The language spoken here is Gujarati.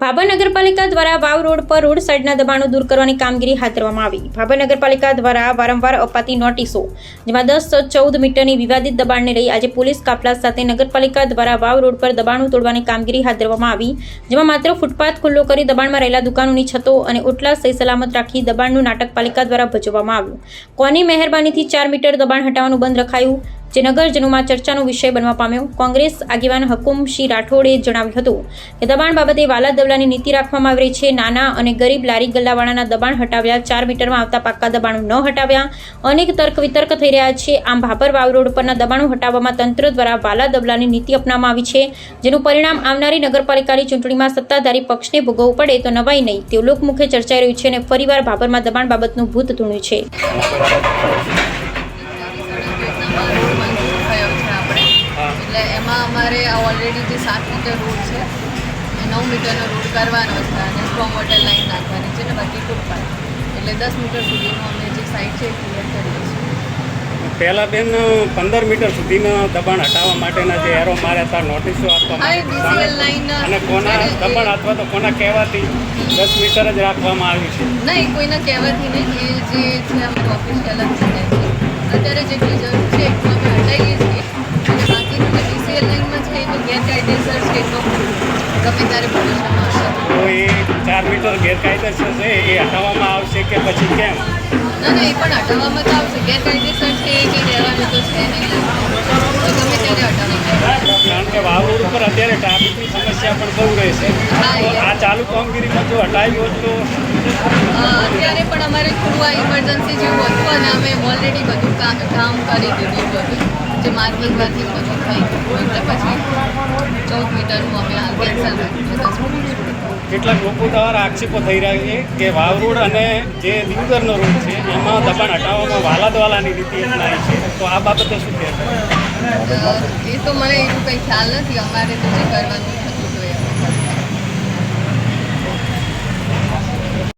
ભાભર નગરપાલિકા દ્વારા વાવ રોડ પર રોડ સાઇડના દબાણો દૂર કરવાની કામગીરી હાથ ધરવામાં આવી. ભાભર નગરપાલિકા દ્વારા વારંવાર અપાતી નોટિસો, જેમાં દસ ચૌદ મીટરની વિવાદિત દબાણને લઈ આજે પોલીસ કાફલા સાથે નગરપાલિકા દ્વારા વાવ રોડ પર દબાણો તોડવાની કામગીરી હાથ ધરવામાં આવી, જેમાં માત્ર ફૂટપાથ ખુલ્લો કરી દબાણમાં રહેલા દુકાનોની છતો અને ઓટલા સહી સલામત રાખી દબાણનું નાટક પાલિકા દ્વારા ભજવવામાં આવ્યું. કોની મહેરબાનીથી ચાર મીટર દબાણ હટાવવાનું બંધ રખાયું? જે નગરજનોમાં ચર્ચાનો વિષય બનવા પામ્યો. કોંગ્રેસ આગેવાન હકુમસિંહ રાઠોડે જણાવ્યું હતું કે દબાણ બાબતે વાલા દવલાની નીતિ રાખવામાં આવી છે. નાના અને ગરીબ લારી ગલ્લાવાળાના દબાણ હટાવ્યા. ચાર મીટરમાં આવતા પાક્કા દબાણો ન હટાવ્યા. અનેક તર્ક વિતર્ક થઈ રહ્યા છે. આમ ભાભર વાવ રોડ પરના દબાણો હટાવવામાં તંત્ર દ્વારા વાલા દવલાની નીતિ અપનાવવામાં આવી છે. જેનું પરિણામ આવનારી નગરપાલિકાની ચૂંટણીમાં સત્તાધારી પક્ષને ભોગવવું પડે તો નવાઈ નહીં. તેવું લોકમુખે ચર્ચાઈ રહ્યું છે અને ફરીવાર ભાભરમાં દબાણ બાબતનું ભૂત ધૂણ્યું છે રોડ મંજૂર થયો છે આપણે એટલે એમાં અમારે ઓલરેડી જે સાત મીટર રોડ છે એ નવ મીટરનો રોડ કરવાનો છે અને સ્ટ્રોંગ વોટર લાઈન નાખવાની છે ને બાકી ફૂટપાથ એટલે દસ મીટર સુધીનો અમે જે સાઈડ છે એ ક્લિયર કરીએ છીએ પહેલા બેન પંદર મીટર સુધીના દબાણ હટાવવા માટેના જે એરો માર્યા હતા નોટિસો આપવામાં અને કોના દબાણ અથવા તો કોના કહેવાથી દસ મીટર જ રાખવામાં આવ્યું છે? નહીં કોઈના કહેવાથી નહીં એ જે છે અમારી ઓફિસ જ છે. અત્યારે જેટલી ગમે ત્યારે તો એ ચાર મીટર ગેરકાયદેસર છે એ હટાવવામાં આવશે કે પછી કેમ? ના ના એ પણ હટાવવામાં તો આવશે. ગેરકાયદેસર છે એ કંઈ રહેવાનું તો છે નહીં. તો ગમે ત્યારે હટાવવામાં કારણ કે વાવરોડ ઉપર અત્યારે ટ્રાફિકની સમસ્યા પણ બહુ રહેશે હા, એ. આ ચાલુ કામગીરીમાં જો હટાવ્યું હોત તો અત્યારે પણ અમારે થોડું આ ઇમરજન્સી જેવું હતું અને અમે ઓલરેડી બધું કામ કામ કરી દીધું બધું. જે માર્કિંગમાંથી બધું થઈ ગયું એટલે પછી ચૌદ મીટરનું અમે હાલ કેન્સલ રાખ્યું કેટલાક લોકો દ્વારા આક્ષેપો થઈ રહ્યા છે કે વાવ રોડ અને જે દિવગરનો રોડ છે એમાં દબાણ હટાવવામાં વાલાદવાલાની નીતિ અપનાવી છે. તો આ બાબતે શું કહેવાય એ તો મને એવું કંઈ ખ્યાલ નથી. અમારે તો જે કરવાનું